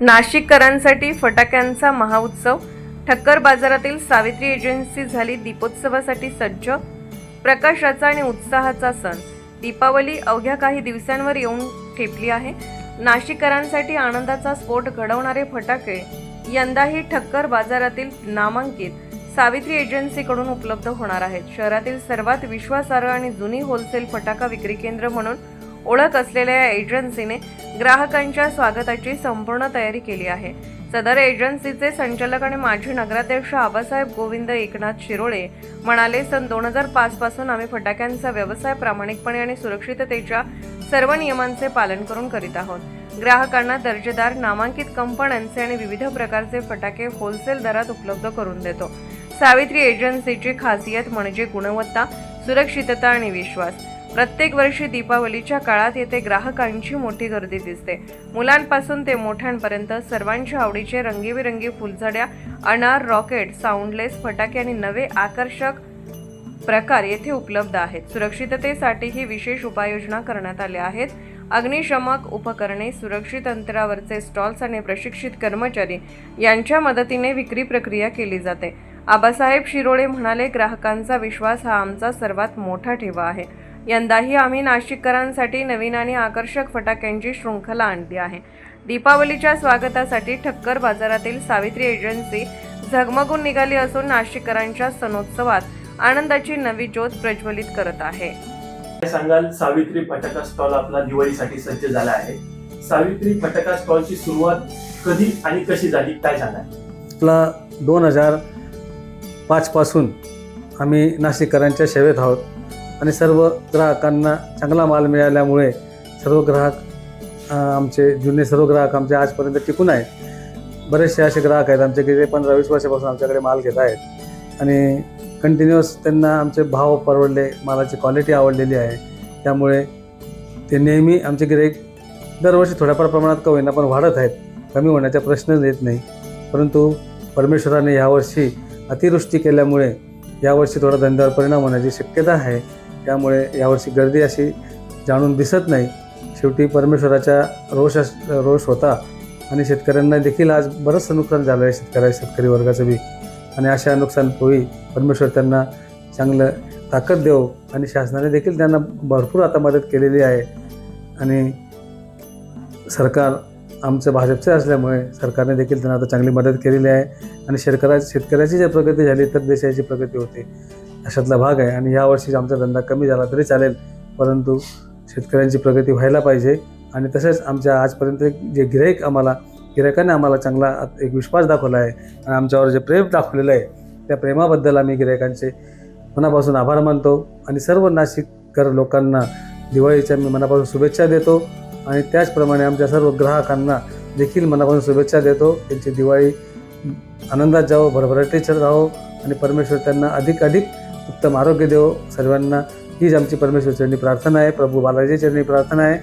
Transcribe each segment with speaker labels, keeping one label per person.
Speaker 1: नाशिककरांसाठी फटाक्यांचा महाउत्सव. ठक्कर बाजारातील सावित्री एजन्सी झाली दीपोत्सवासाठी सज्ज. प्रकाशाचा आणि उत्साहाचा सण. दीपावली अवघ्या काही दिवसांवर येऊन ठेपली आहे. नाशिककरांसाठी आनंदाचा स्फोट घडवणारे फटाके यंदाही ठक्कर बाजारातील नामांकित सावित्री एजन्सीकडून उपलब्ध होणार आहेत. शहरातील सर्वात विश्वासार्ह आणि जुनी होलसेल फटाका विक्री केंद्र म्हणून ओळख असलेल्या या एजन्सीने ग्राहकांच्या स्वागताची संपूर्ण तयारी केली आहे. सदर एजन्सीचे संचालक आणि माजी नगराध्यक्ष आबासाहेब गोविंद एकनाथ शिरोळे म्हणाले सन दोन हजार पाच पासून आम्ही फटाक्यांचा व्यवसाय प्रामाणिकपणे आणि सुरक्षिततेच्या सर्व नियमांचे पालन करून करीत आहोत. ग्राहकांना दर्जेदार नामांकित कंपन्यांचे आणि विविध प्रकारचे फटाके होलसेल दरात उपलब्ध करून देतो. सावित्री एजन्सीची खासियत म्हणजे गुणवत्ता सुरक्षितता आणि विश्वास. प्रत्येक वर्षी दीपावलीच्या काळात येथे ग्राहकांची मोठी गर्दी दिसते. मुलांपासून ते मोठ्यांपर्यंत सर्वांच्या आवडीचे रंगीबेरंगी फुलझड्या अनार रॉकेट साऊंडलेस फटाके आणि नवे आकर्षक प्रकार येथे उपलब्ध आहेत. सुरक्षिततेसाठीही विशेष उपाययोजना करण्यात आल्या आहेत. अग्निशमक उपकरणे सुरक्षित अंतरावरचे स्टॉल्स आणि प्रशिक्षित कर्मचारी यांच्या मदतीने विक्री प्रक्रिया केली जाते. आबासाहेब शिरोळे म्हणाले ग्राहकांचा विश्वास हा आमचा सर्वात मोठा ठेवा आहे. यंदाही आम्ही नाशिककरांसाठी नवीन आणि आकर्षक फटाक्यांची शृंखला आणली आहे. दीपावलीच्या स्वागतासाठी ठक्कर बाजारातील सावित्री एजन्सी झगमगून निघाली असून नाशिककरांच्या सणोत्सवात आनंदाची नवी ज्योत प्रज्वलित करत आहे.
Speaker 2: सांगाल? सावित्री फटाका स्टॉल आपला दिवाळीसाठी सज्ज झाला आहे. सावित्री फटाका स्टॉलची सुरुवात कधी आणि कशी झाली? काय सांगाल?
Speaker 3: आपला दोन हजार पाचपासून आम्ही नाशिककरांच्या सेवेत आहोत. आणि सर्व ग्राहकांना चांगला माल मिळाल्यामुळे सर्व ग्राहक आमचे जुने सर्व ग्राहक आमचे आजपर्यंत टिकून आहेत. बरेचसे असे ग्राहक आहेत आमचे गेले पंधरा वीस वर्षापासून आमच्याकडे माल घेत आहेत. आणि कंटिन्युअस त्यांना आमचे भाव परवडले मालाची क्वालिटी आवडलेली आहे. त्यामुळे ते नेहमी आमचे गिराईक दरवर्षी थोड्याफार प्रमाणात का होईना पण वाढत आहेत. कमी होण्याचा प्रश्नच येत नाही. परंतु परमेश्वराने यावर्षी अतिवृष्टी केल्यामुळे यावर्षी थोडा धंद्यावर परिणाम होण्याची शक्यता आहे. त्यामुळे यावर्षी गर्दी अशी जाणून दिसत नाही. शेवटी परमेश्वराच्या रोष अस- रोष होता आणि शेतकऱ्यांना देखील आज बरंचसं नुकसान झालं आहे शेतकऱ्या शेतकरी वर्गाचं बी. आणि अशा नुकसान होई परमेश्वर त्यांना चांगलं ताकद देव आणि शासनाने देखील त्यांना भरपूर आता मदत केलेली आहे. आणि सरकार आमचं भाजपचं असल्यामुळे सरकारने देखील त्यांना आता चांगली मदत केलेली आहे. आणि शेतकऱ्या शेतकऱ्याची जर प्रगती झाली तर देशाची प्रगती होते. अशातला भाग आहे आणि यावर्षी आमचा धंदा कमी झाला तरी चालेल परंतु शेतकऱ्यांची प्रगती व्हायला पाहिजे आणि तसेच आमच्या आजपर्यंत जे गिराईक आम्हाला गिरायकाने आम्हाला चांगला एक विश्वास दाखवला आहे आणि आमच्यावर जे प्रेम दाखवलेलं आहे त्या प्रेमाबद्दल आम्ही गिरायकांचे मनापासून आभार मानतो आणि सर्व नाशिककर लोकांना दिवाळीच्या मी मनापासून शुभेच्छा देतो आणि त्याचप्रमाणे आमच्या सर्व ग्राहकांना देखील मनापासून शुभेच्छा देतो. त्यांची दिवाळी आनंदात जावो भरभराटीच राहो आणि परमेश्वर त्यांना अधिक अधिक उत्तम आरोग्य देवो सर्वांना हीच आमची परमेश्वर चरणी प्रार्थना आहे. प्रभू बालाजी चरणी प्रार्थना आहे.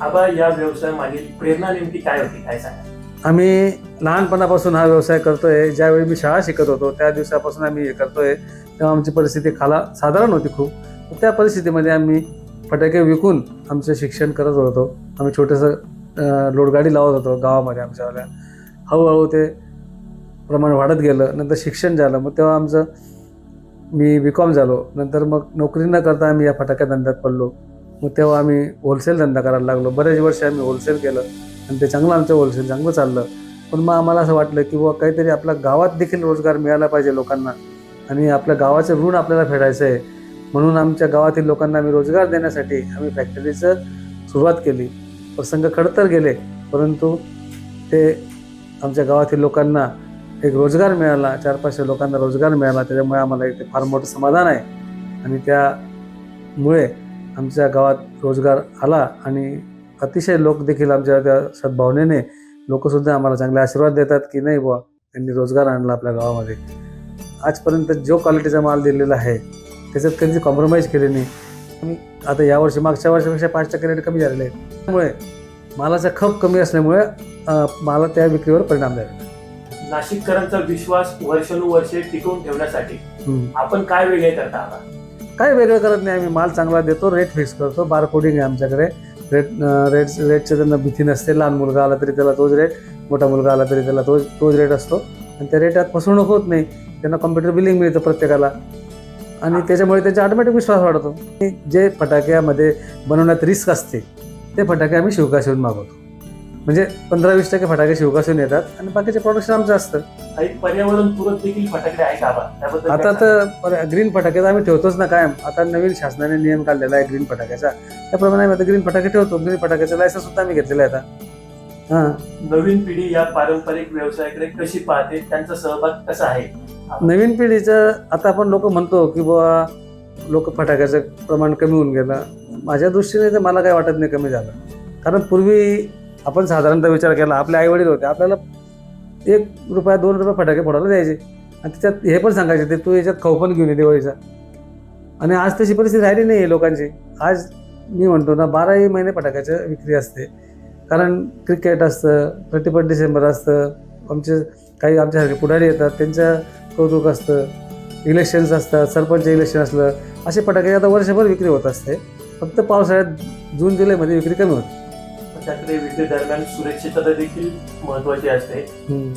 Speaker 2: आबा या व्यवसायामागील प्रेरणा नेमकी काय होती? काय सांगाल
Speaker 3: आम्ही लहानपणापासून हा व्यवसाय करतोय. ज्यावेळी मी शाळा शिकत होतो त्या दिवसापासून आम्ही हे करतोय. तेव्हा आमची परिस्थिती खाला साधारण होती खूप. त्या परिस्थितीमध्ये आम्ही फटाके विकून आमचं शिक्षण करत होतो. आम्ही छोटंसं लोडगाडी लावत होतो गावामध्ये आमच्यावाल्या हळूहळू ते प्रमाण वाढत गेलं. नंतर शिक्षण झालं. मग तेव्हा आमचं मी बी कॉम झालो. नंतर मग नोकरी न करता आम्ही या फटाक्या धंद्यात पडलो. मग तेव्हा आम्ही होलसेल धंदा करायला लागलो. बरेच वर्ष आम्ही होलसेल केलं. आणि ते चांगलं आमचं होलसेल चांगलं चाललं. पण मग आम्हाला असं वाटलं की बुवा काहीतरी आपल्या गावात देखील रोजगार मिळाला पाहिजे लोकांना. आणि आपल्या गावाचं ऋण आपल्याला फेडायचं आहे. म्हणून आमच्या गावातील लोकांना आम्ही रोजगार देण्यासाठी आम्ही फॅक्टरीचं सुरुवात केली. प्रसंग खडतर गेले. परंतु ते आमच्या गावातील लोकांना एक रोजगार मिळाला चार पाचशे लोकांना रोजगार मिळाला त्याच्यामुळे आम्हाला इथे फार मोठं समाधान आहे. आणि त्यामुळे आमच्या गावात रोजगार आला आणि अतिशय लोक देखील आमच्या त्या सद्भावनेने लोकसुद्धा आम्हाला चांगले आशीर्वाद देतात की नाही बुवा त्यांनी रोजगार आणला आपल्या गावामध्ये. आजपर्यंत जो क्वालिटीचा माल दिलेला आहे त्याच्यात कधी कॉम्प्रोमाइज केले नाही. आणि आता यावर्षी मागच्या वर्षापेक्षा पाच टक्के रेट कमी झालेले आहेत. त्यामुळे मालाचा खप कमी असल्यामुळे मला त्या विक्रीवर परिणाम झाला
Speaker 2: नाशिककरांचा विश्वास वर्षानुवर्षे टिकवून ठेवण्यासाठी
Speaker 3: हम्म.
Speaker 2: आपण काय वेगळे करता आबा
Speaker 3: काय वेगळं करत नाही आम्ही. माल चांगला देतो रेट फिक्स करतो. बार कोडिंग आहे आमच्याकडे. रेट रेट रेटची त्यांना भीती नसते. लहान मुलगा आला तरी त्याला तोच रेट मोठा मुलगा आला तरी त्याला तोच तोच रेट असतो. आणि त्या रेटात फसवणूक होत नाही. त्यांना कॉम्प्युटर बिलिंग मिळतं प्रत्येकाला. आणि त्याच्यामुळे त्यांचा ऑटोमॅटिक विश्वास वाढतो. जे फटाक्यामध्ये बनवण्यात रिस्क असते ते फटाके आम्ही शिवकाशीहून मागवतो. म्हणजे पंधरा वीस टक्के फटाके शिवकाशीहून येतात आणि बाकीचे प्रोडक्शन आमचं असतं.
Speaker 2: काही पर्यावरण पूरक देखील फटाकडे आहे का आबा? त्याबद्दल काय
Speaker 3: आता? तर ग्रीन फटाके तर आम्ही ठेवतोच ना कायम. आता नवीन शासनाने नियम काढलेला आहे ग्रीन फटाक्याचा. त्याप्रमाणे आम्ही आता ग्रीन फटाके ठेवतो. ग्रीन फटाक्याचं लायसन्स सुद्धा आम्ही घेतलेलं आहे आता. हां.
Speaker 2: नवीन पिढी या पारंपरिक व्यवसायाकडे कशी पाहते? त्यांचा सहभाग कसा आहे?
Speaker 3: नवीन पिढीचं आता आपण लोक म्हणतो की बुवा लोक फटाक्याचं प्रमाण कमी होऊन गेलं. माझ्या दृष्टीने तर मला काय वाटत नाही कमी झालं. कारण पूर्वी आपण साधारणतः विचार केला आपले आई वडील होते आपल्याला एक रुपया दोन रुपये फटाके फोडायला द्यायचे. आणि त्याच्यात हे पण सांगायचे ते तू याच्यात खाऊ पण घेऊन ये दिवाळीचा. आणि आज तशी परिस्थिती राहिली नाही आहे लोकांची. आज मी म्हणतो ना बाराही महिने फटाक्याचं विक्री असते. कारण क्रिकेट असतं थर्टी फर्स्ट डिसेंबर असतं आमचे काही आमच्यासारखे पुढारी येतात त्यांचं कौतुक असतं इलेक्शन्स असतात सरपंच इलेक्शन असलं असे फटाके आता वर्षभर विक्री होत असते. फक्त पावसाळ्यात जून जुलैमध्ये विक्री कमी होते.
Speaker 2: त्याकडे विक्री दरम्यान सुरक्षितता देखील महत्वाची असते.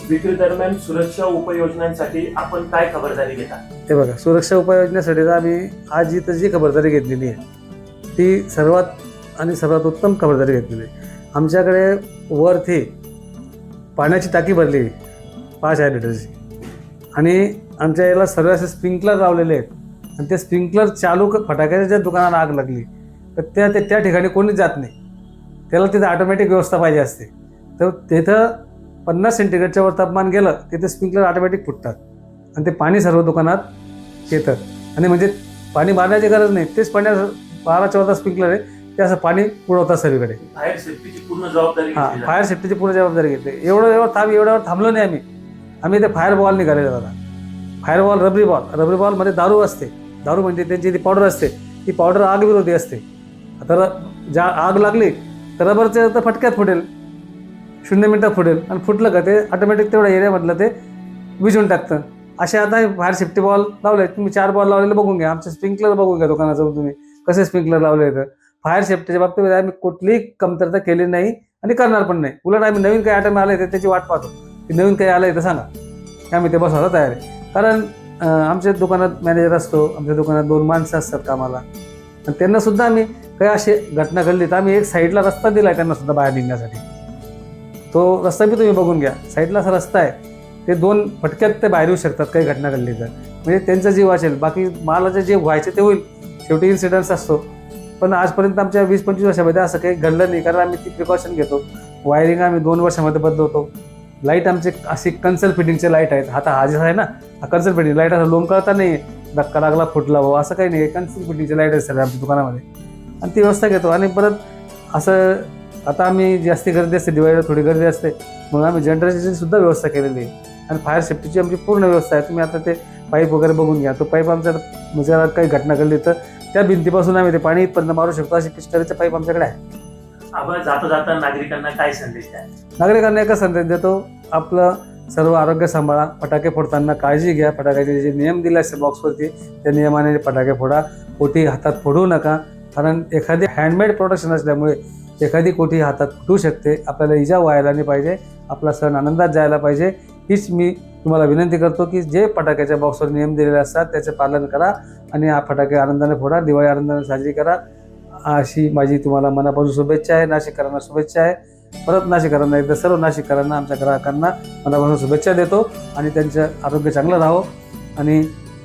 Speaker 2: विक्री दरम्यान सुरक्षा उपाययोजनांसाठी आपण काय खबरदारी घेता?
Speaker 3: हे बघा सुरक्षा उपाययोजनेसाठी तर आम्ही आज इथं जी खबरदारी घेतलेली आहे ती सर्वात आणि सर्वात उत्तम खबरदारी घेतलेली आहे. आमच्याकडे वरती पाण्याची टाकी भरली पाच आहे लिटरची. आणि आमच्या याला सर्व असे स्प्रिंकलर लावलेले आहेत. आणि ते स्प्रिंकलर चालू फटाक्याच्या ज्या दुकानाला आग लागली तर त्या ते- त्या ठिकाणी कोणीच जात नाही. त्याला तिथं ऑटोमॅटिक व्यवस्था पाहिजे असते. तर तिथं पन्नास सेंटीग्रेडच्या वर तापमान गेलं तिथे स्प्रिंकलर ऑटोमॅटिक फुटतात. आणि ते पाणी सर्व दुकानात येतं. आणि म्हणजे पाणी मारण्याची गरज नाही. तेच पाणी असं बारा चौदा स्प्रिंकलर आहे ते असं पाणी पुरवतात सगळीकडे.
Speaker 2: फायर सेफ्टीची पूर्ण जबाबदारी
Speaker 3: हां. फायर सेफ्टीची पूर्ण जबाबदारी घेतली. एवढं एवढं थांब एवढ्यावर थांबलो नाही आम्ही. आम्ही ते फायर बॉल निघालेले दादा फायर बॉल रबरी बॉल रबरी बॉलमध्ये दारू असते. दारू म्हणजे त्यांची ती पावडर असते ती पावडर आग विरोधी असते. आता र- ज्या आग लागली तर रबरचं तर फटक्यात फुटेल. शून्य मिनटात फुटेल. आणि फुटलं का ते ऑटोमॅटिक तेवढ्या एरियामधलं ते विझून टाकतं. असे आता फायर सेफ्टी बॉल लावले. तुम्ही चार बॉल लावलेले बघून घ्या. आमचे स्प्रिंकलर बघून घ्या दुकानात जाऊन तुम्ही. कसे स्प्रिंकलर लावले तर फायर सेफ्टीच्या बाबतीत आम्ही कुठलीही कमतरता केली नाही आणि करणार पण नाही. उलट आम्ही नवीन काही आयटम आले तर त्याची वाट पाहतो. की नवीन काही आलं तर सांगा. आम्ही ते बसवायला तयार आहे. कारण आमच्या दुकानात मॅनेजर असतो. आमच्या दुकानात दोन माणसं असतात कामाला. आणि त्यांना सुद्धा आम्ही काही अशी घटना घडली तर आम्ही एक साईडला रस्ता दिला आहे त्यांना सुद्धा बाहेर निघण्यासाठी. तो रस्ता बी तुम्ही बघून घ्या. साईडला असा रस्ता आहे. ते दोन फटक्यात ते बाहेर येऊ शकतात काही घटना घडली तर. म्हणजे त्यांचा जीव वाचेल बाकी मालाचं जे व्हायचे ते होईल. शेवटी इन्सिडन्स असतो. पण आजपर्यंत आमच्या वीस पंचवीस वर्षामध्ये असं काही घडलं नाही. कारण आम्ही ती प्रिकॉशन घेतो. वायरिंग आम्ही दोन वर्षामध्ये बदलवतो. लाइट आमचे अशी कन्सल फिटिंगचे लाइट आहेत. आता हा जे आहे ना हा कन्सल फिटिंग लाइट असं लोंबकळता नाही धक्का लागला फुटला बाबा असं काही नाही. कन्सल फिटिंगचे लाइट सगळ्या आमच्या दुकानामध्ये. आणि ती व्यवस्था घेतो. आणि परत असं आता आम्ही जास्ती गर्दी असते दिवाळीला थोडी गर्दी असते. मग आम्ही जनरेशनची सुद्धा व्यवस्था केलेली आहे. आणि फायर सेफ्टीची आमची पूर्ण व्यवस्था आहे. तुम्ही आता ते पाईप वगैरे बघून घ्या. तो पाईप आमच्या म्हणजे काही घटना घडली तर त्या भिंतीपासून आम्ही ते पाणी इथपर्यंत मारू शकतो. असे पिस्टरीचे पाईप आमच्याकडे आहे.
Speaker 2: आबा जाता जाता नागरिकांना काय संदेश द्या
Speaker 3: नागरिकांना एकच संदेश देतो. आपलं सर्व आरोग्य सांभाळा फटाके फोडताना काळजी घ्या. फटाक्याचे जे नियम दिले असते बॉक्सवरती त्या नियमाने फटाके फोडा. कोठी हातात फोडू नका कारण एखादी हँडमेड प्रोडक्शन असल्यामुळे एखादी कोठी हातात फुटू शकते. आपल्याला इजा व्हायला नाही पाहिजे आपला सण आनंदात जायला पाहिजे. हीच मी तुम्हाला विनंती करतो की जे फटाक्याच्या बॉक्सवर नियम दिलेले असतात त्याचे पालन करा आणि हा फटाके आनंदाने फोडा दिवाळी आनंदाने साजरी करा. अशी माझी तुम्हाला मनापासून शुभेच्छा आहे नाशिककरांना शुभेच्छा आहे. परत नाशिकरांना एकदा सर्व नाशिककरांना आमच्या ग्राहकांना मनापासून शुभेच्छा देतो आणि त्यांचं आरोग्य चांगलं राहो. आणि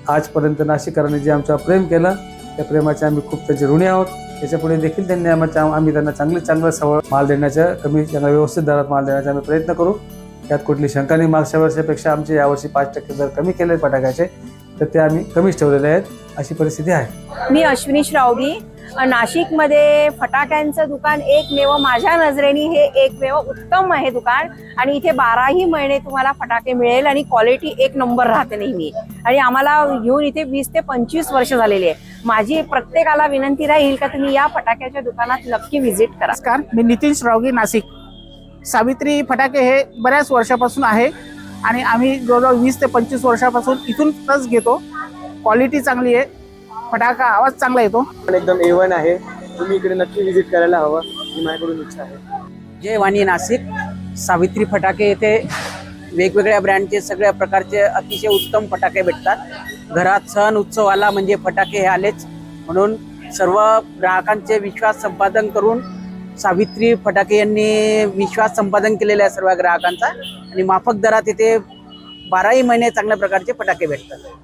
Speaker 3: आजपर्यंत नाशिककरांनी जे आमच्यावर प्रेम केलं त्या प्रेमाचे आम्ही खूप त्याचे ऋणी आहोत. त्याच्यापुढे देखील त्यांनी आम्हाला आम्ही त्यांना चांगले चांगलं सवळ माल देण्याच्या कमी त्यांना व्यवस्थित दरात माल देण्याचा आम्ही प्रयत्न करू. त्यात कुठली शंका नाही. मागच्या वर्षापेक्षा आमचे यावर्षी पाच टक्के दर कमी केले फटाक्याचे तर ते आम्ही कमीच ठेवलेले आहेत अशी परिस्थिती आहे.
Speaker 4: मी अश्विनी श्रावगी नाशिकमध्ये फटाक्यांचं दुकान एकमेव माझ्या नजरेने हे एकमेव उत्तम आहे दुकान. आणि इथे बाराही महिने तुम्हाला फटाके मिळेल आणि क्वालिटी एक नंबर राहते नेहमी. आणि आम्हाला घेऊन इथे वीस ते पंचवीस वर्ष झालेली आहे. माझी प्रत्येकाला विनंती राहील का तुम्ही या फटाक्याच्या दुकानात नक्की व्हिजिट करा.
Speaker 5: नमस्कार मी नितीन श्रावगी नाशिक. सावित्री फटाके हे बऱ्याच वर्षापासून आहे. आणि आम्ही जवळजवळ वीस ते पंचवीस वर्षापासून इथूनच घेतो. क्वालिटी चांगली आहे. फटाका आवाज चांगला येतो.
Speaker 6: पण एकदम ए वन आहे. तुम्ही इकडे नक्की व्हिजिट करायला हवं. ही माझ्याकडून इच्छा आहे.
Speaker 7: जय वाणी नाशिक. सावित्री फटाके येथे वेगवेगळ्या ब्रँडचे सगळ्या प्रकारचे अतिशय उत्तम फटाके भेटतात. घरात सण उत्सव आला म्हणजे फटाके हे आलेच. म्हणून सर्व ग्राहकांचे विश्वास संपादन करून सावित्री फटाके यांनी विश्वास संपादन केलेला आहे सर्व ग्राहकांचा. आणि माफक दरात इथे बाराही महिने चांगल्या प्रकारचे फटाके भेटतात.